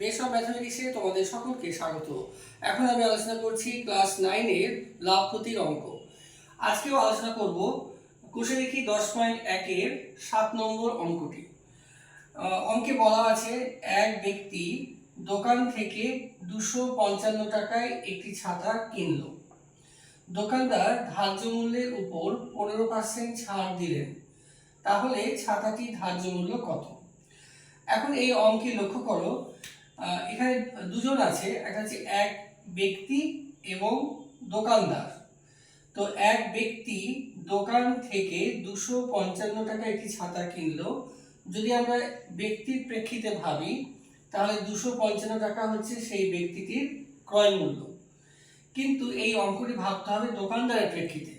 বেশ অফ ম্যাথমেটিক্সে তোমাদের সকলকে স্বাগত। এখন আমি আলোচনা করছি ক্লাস নাইনের লাভ ক্ষতির অঙ্ক। আজকেও আলোচনা করব কোষে দেখি দশ পয়েন্ট একের সাত নম্বর অঙ্কটি। অঙ্কে বলা আছে, এক ব্যক্তি দোকান থেকে দুশো পঞ্চান্ন টাকায় একটি ছাতা কিনলো। দোকানদার ধার্য মূল্যের উপর পনেরো পার্সেন্ট ছাড় দিলেন। তাহলে ছাতাটি ধার্য মূল্য কত? এখন এই অঙ্কে লক্ষ্য করো এখানে দুজন আছে। একটা হচ্ছে এক ব্যক্তি এবং দোকানদার। তো এক ব্যক্তি দোকান থেকে দুশো পঞ্চান্ন টাকা একটি ছাতা কিনলো। যদি আমরা ব্যক্তির প্রেক্ষিতে ভাবি, তাহলে দুশো পঞ্চান্ন টাকা হচ্ছে সেই ব্যক্তিটির ক্রয় মূল্য। কিন্তু এই অঙ্কটি ভাবতে হবে দোকানদারের প্রেক্ষিতে।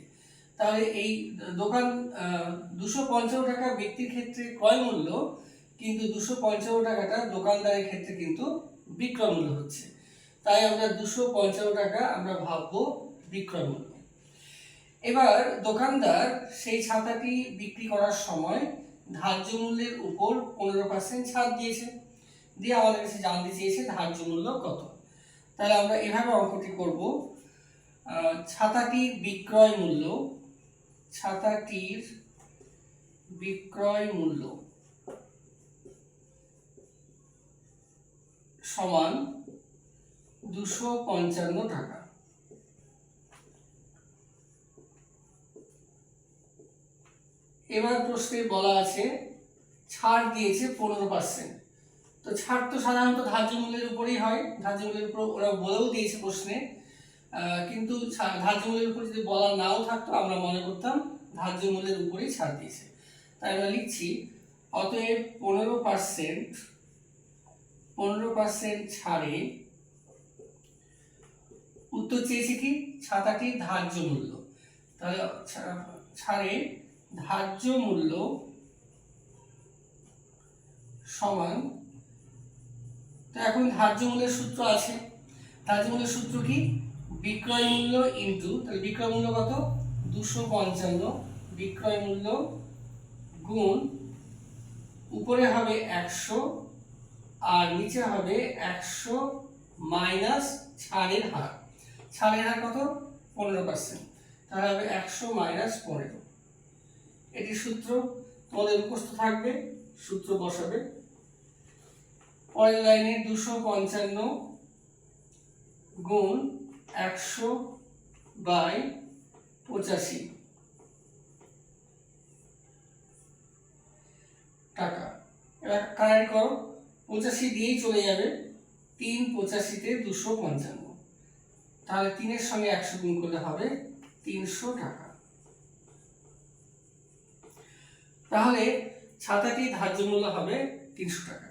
তাহলে এই দোকান দুশো পঞ্চান্ন টাকা ব্যক্তির ক্ষেত্রে ক্রয় মূল্য কিন্তু দুশো পঞ্চান্ন টাকাটা দোকানদারের ক্ষেত্রে কিন্তু বিক্রয় মূল্য হচ্ছে। তাই আমরা দুশো পঞ্চান্ন টাকা আমরা ভাববো বিক্রয় মূল্য। এবার দোকানদার সেই ছাতাটি বিক্রি করার সময় ধার্য মূল্যের উপর পনেরো পার্সেন্ট ছাড় দিয়েছে। দিয়ে আমাদের কাছে জানতে চেয়েছে ধার্য মূল্য কত। তাহলে আমরা এভাবে অঙ্কটি করব। ছাতাটির বিক্রয় মূল্য, ছাতাটির বিক্রয় মূল্য সমান দুশো পঞ্চান্ন টাকা। এবার প্রশ্নে বলা আছে, ছাড় দিয়েছে পনেরো পার্সেন্ট তো ছাড় তো সাধারণত ধার্য মূল্যের উপরেই হয়। ধার্য মূল্যের উপর ওরা বলেও দিয়েছে প্রশ্নে। কিন্তু ধার্য মূল্যের উপর যদি বলা নাও থাকতো, আমরা মনে করতাম ধার্য মূল্যের উপরেই ছাড় দিয়েছে। তাই আমরা লিখছি, অতএব পনেরো পার্সেন্ট পনেরো পার্সেন্ট ছাড়ে, উত্তর চেয়েছে কি? ছাতাটির ধার্য মূল্য। তাহলে ছাড়ে ধার্য মূল্য সমান, তো এখন ধার্য মূল্যের সূত্র আছে। ধার্য মূল্যের সূত্র কি? বিক্রয় মূল্য ইনটু তাহলে বিক্রয় মূল্য কত? দুশো পঞ্চান্ন। বিক্রয় মূল্য গুণ, উপরে হবে একশো আর নিচে হবে একশো মাইনাস ছাড়ের হার। ছাড়ের হার কত? পনেরো পার্সেন্ট তাহলে হবে একশো মাইনাস পনেরো। এটি সূত্র তোমাদের মুখস্থ থাকবে, সূত্র বসাবে। পরের লাইনে দুশো পঞ্চান্ন গুণ একশো বাই পঁচাশি টাকা। এবার কারেন্ট করো। পঁচাশি দিয়েই চলে যাবে। তিন পঁচাশিতে দুশো পঞ্চান্ন। তাহলে তিনের সঙ্গে একশো গুণ করলে হবে তিনশো টাকা। তাহলে ছাতাটি ধার্য মূল্য হবে তিনশো টাকা।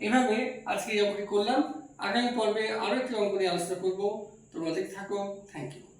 এভাবে আজকে এই অঙ্কটি করলাম। আগামী পর্বে আরও একটি অঙ্ক নিয়ে আলোচনা করব। তোমরা দেখতে থাকো। Thank you